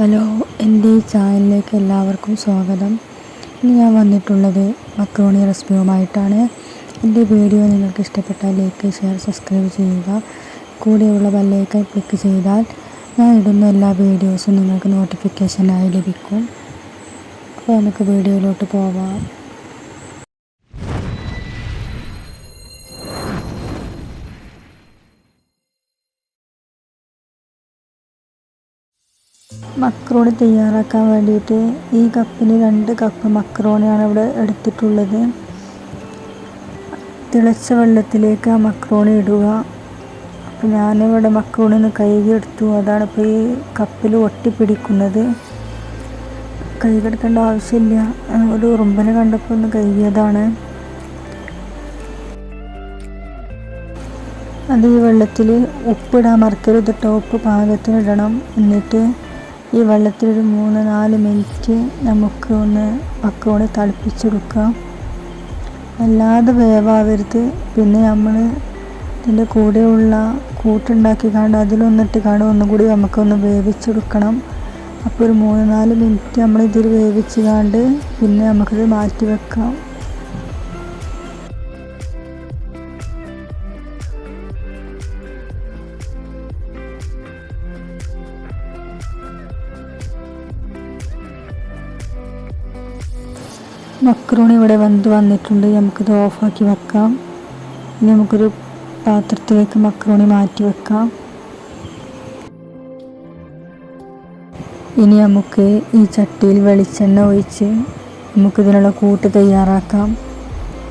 Hello എന്റെ ഈ ചാനലിലേക്ക് എല്ലാവർക്കും സ്വാഗതം. ഇന്ന് ഞാൻ വന്നിട്ടുള്ളത് മക്രോണി റെസിപ്പിയുമായിട്ടാണ്. എന്റെ വീഡിയോ നിങ്ങൾക്ക് ഇഷ്ടപ്പെട്ടാൽ ലൈക്ക് ഷെയർ സബ്സ്ക്രൈബ് ചെയ്യുക. കൂടെയുള്ള ബെല്ലൈക്കൺ ക്ലിക്ക് ചെയ്താൽ ഞാൻ ഇടുന്ന എല്ലാ വീഡിയോസും നിങ്ങൾക്ക് നോട്ടിഫിക്കേഷനായി ലഭിക്കും. അപ്പോൾ നമുക്ക് വീഡിയോയിലോട്ട് പോവാം. മക്രോണി തയ്യാറാക്കാൻ വേണ്ടിയിട്ട് ഈ കപ്പിന് രണ്ട് കപ്പ് മക്രോണിയാണ് ഇവിടെ എടുത്തിട്ടുള്ളത്. തിളച്ച വെള്ളത്തിലേക്ക് ആ മക്രോണി ഇടുക. അപ്പോൾ ഞാനിവിടെ മക്രോണി ഒന്ന് കഴുകി എടുത്തു അതാണ് ഇപ്പോൾ ഈ കപ്പിൽ ഒട്ടിപ്പിടിക്കുന്നത്. കഴുകിയെടുക്കേണ്ട ആവശ്യമില്ല. ഒരു ഉറുമ്പനെ കണ്ടപ്പോൾ ഒന്ന് കഴുകിയതാണ്. അത് ഈ വെള്ളത്തിൽ ഉപ്പിടാൻ മറക്കരുത് ടോപ്പ് പാകത്തിനിടണം എന്നിട്ട് ഈ വെള്ളത്തിൽ ഒരു മൂന്ന് നാല് മിനിറ്റ് നമുക്ക് ഒന്ന് പക്കോടെ തിളപ്പിച്ചെടുക്കാം. അല്ലാതെ വേവാവരുത്. പിന്നെ നമ്മൾ ഇതിന്റെ കൂടെയുള്ള കൂട്ടുണ്ടാക്കി കാണും അതിലൊന്നിട്ട് കാണും ഒന്നുകൂടി നമുക്കൊന്ന് വേവിച്ചെടുക്കണം. അപ്പോൾ ഒരു മൂന്ന് നാല് മിനിറ്റ് നമ്മൾ ഇതിൽ വേവിച്ച് കാണ്ട് പിന്നെ നമുക്കിത് മാറ്റി വെക്കാം. മക്രോണി ഇവിടെ വെന്ത് വന്നിട്ടുണ്ട്. നമുക്കിത് ഓഫാക്കി വെക്കാം. ഇനി നമുക്കൊരു പാത്രത്തിലേക്ക് മക്രൂണി മാറ്റി വെക്കാം. ഇനി നമുക്ക് ഈ ചട്ടിയിൽ വെളിച്ചെണ്ണ ഒഴിച്ച് നമുക്കിതിനുള്ള കൂട്ട് തയ്യാറാക്കാം.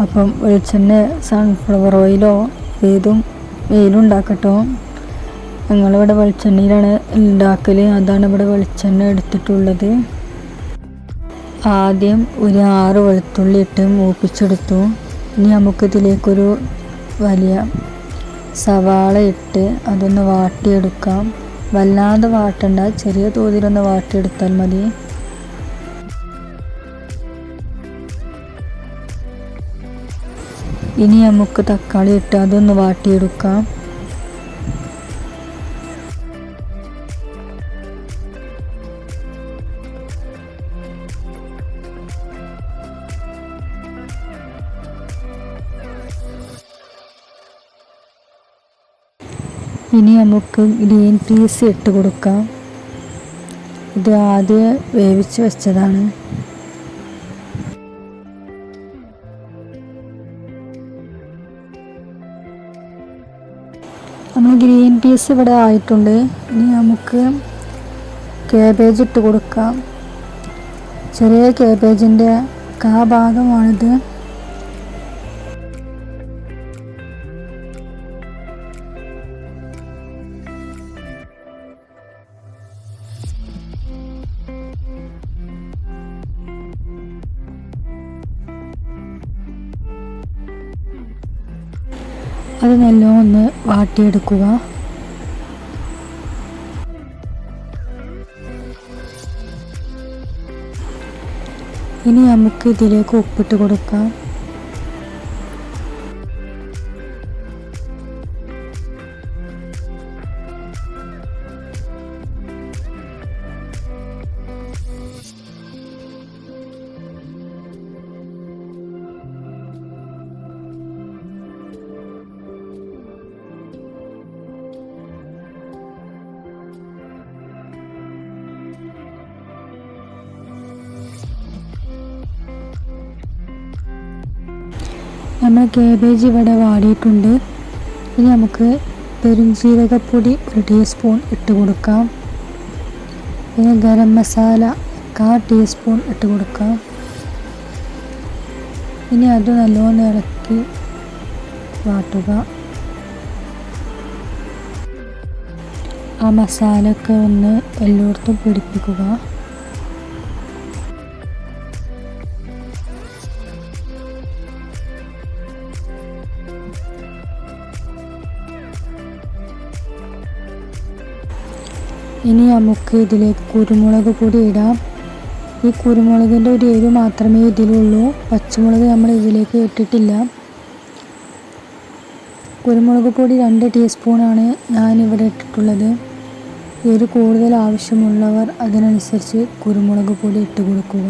അപ്പം വെളിച്ചെണ്ണ സൺഫ്ലവർ ഓയിലോ ഏതും വെയിലും ഉണ്ടാക്കട്ടോ. ഞങ്ങളിവിടെ വെളിച്ചെണ്ണയിലാണ് ഉണ്ടാക്കൽ അതാണ് ഇവിടെ വെളിച്ചെണ്ണ എടുത്തിട്ടുള്ളത്. ആദ്യം ഒരു ആറ് വെളുത്തുള്ളി ഇട്ട് മൂപ്പിച്ചെടുത്തു. ഇനി നമുക്കിതിലേക്കൊരു വലിയ സവാള ഇട്ട് അതൊന്ന് വാട്ടിയെടുക്കാം. വല്ലാതെ വാട്ടണ്ട ചെറിയ തോതിലൊന്ന് വാട്ടിയെടുത്താൽ മതി. ഇനി നമുക്ക് തക്കാളി ഇട്ട് അതൊന്ന് വാട്ടിയെടുക്കാം. ഇനി നമുക്ക് ഗ്രീൻ പീസ് ഇട്ട് കൊടുക്കാം. ഇത് ആദ്യം വേവിച്ച് വെച്ചതാണ്. നമ്മൾ ഗ്രീൻ പീസ് ഇവിടെ ആയിട്ടുണ്ട്. ഇനി നമുക്ക് കേബേജ് ഇട്ട് കൊടുക്കാം. ചെറിയ കേബേജിന്റെ കാ ഭാഗമാണിത്. അത് നല്ലോണം ഒന്ന് വാട്ടിയെടുക്കുക. ഇനി നമുക്ക് ഇതിലേക്ക് ഉപ്പിട്ട് കൊടുക്കാം. നമ്മൾ കേബേജ് ഇവിടെ വാടിയിട്ടുണ്ട്. ഇനി നമുക്ക് പെരുംജീരകപ്പൊടി ഒരു ടീസ്പൂൺ ഇട്ട് കൊടുക്കാം. പിന്നെ ഗരം മസാല കാ ടീസ്പൂൺ ഇട്ട് കൊടുക്കാം. ഇനി അത് നല്ലോണം ഇറക്കി വാട്ടുക. ആ മസാലയൊക്കെ ഒന്ന് എല്ലായിടത്തും പിടിപ്പിക്കുക. ഇനി നമുക്ക് ഇതിലേക്ക് കുരുമുളക് പൊടി ഇടാം. ഈ കുരുമുളകിന്റെ ഒരു എരിവ് മാത്രമേ ഇതിലുള്ളൂ. പച്ചമുളക് നമ്മൾ ഇതിലേക്ക് ഇട്ടിട്ടില്ല. കുരുമുളക് പൊടി രണ്ട് ടീസ്പൂണാണ് ഞാനിവിടെ ഇട്ടിട്ടുള്ളത്. എരി കൂടുതൽ ആവശ്യമുള്ളവർ അതിനനുസരിച്ച് കുരുമുളക് പൊടി ഇട്ട് കൊടുക്കുക.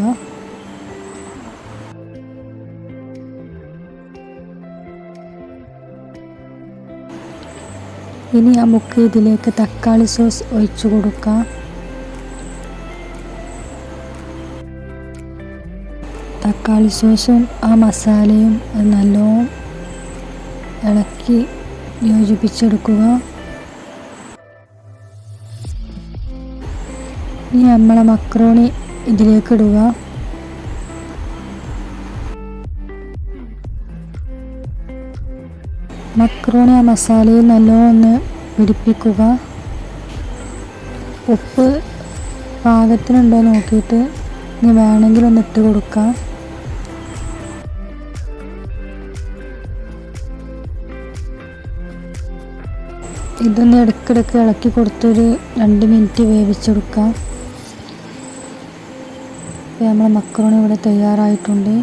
ഇനി നമുക്ക് ഇതിലേക്ക് തക്കാളി സോസ് ഒഴിച്ചു കൊടുക്കാം. തക്കാളി സോസും ആ മസാലയും നല്ലോണം ഇളക്കി യോജിപ്പിച്ചെടുക്കുക. ഇനി നമ്മളെ മക്രോണി ഇതിലേക്ക് ഇടുക. മക്രോണി ആ മസാലയിൽ നല്ലോണം ഒന്ന് പിടിപ്പിക്കുക. ഉപ്പ് പാകത്തിനുണ്ടോ നോക്കിയിട്ട് ഇനി വേണമെങ്കിൽ ഒന്ന് ഇട്ട് കൊടുക്കാം. ഇതൊന്ന് ഇടയ്ക്കിടയ്ക്ക് ഇളക്കി കൊടുത്തൊരു രണ്ട് മിനിറ്റ് വേവിച്ചെടുക്കാം ഇപ്പോൾ നമ്മുടെ മക്രോണി ഇവിടെ തയ്യാറായിട്ടുണ്ട്.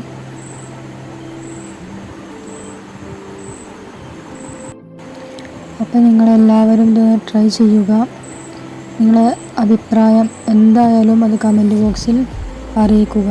അപ്പോൾ നിങ്ങളെല്ലാവരും ഇത് ട്രൈ ചെയ്യുക. നിങ്ങളെ അഭിപ്രായം എന്തായാലും അത് കമന്റ് ബോക്സിൽ അറിയിക്കുക.